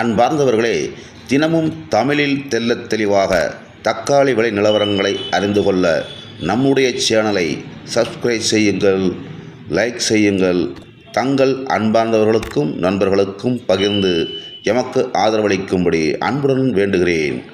அன்பார்ந்தவர்களே தினமும் தமிழில் தெள்ளத் தெளிவாக தக்காளி விலை நிலவரங்களை அறிந்து கொள்ள நம்முடைய சேனலை சப்ஸ்கிரைப் செய்யுங்கள் லைக் செய்யுங்கள். தங்கள் அன்பார்ந்தவர்களுக்கும் நண்பர்களுக்கும் பகிர்ந்து எமக்கு ஆதரவளிக்கும்படி அன்புடன் வேண்டுகிறேன்.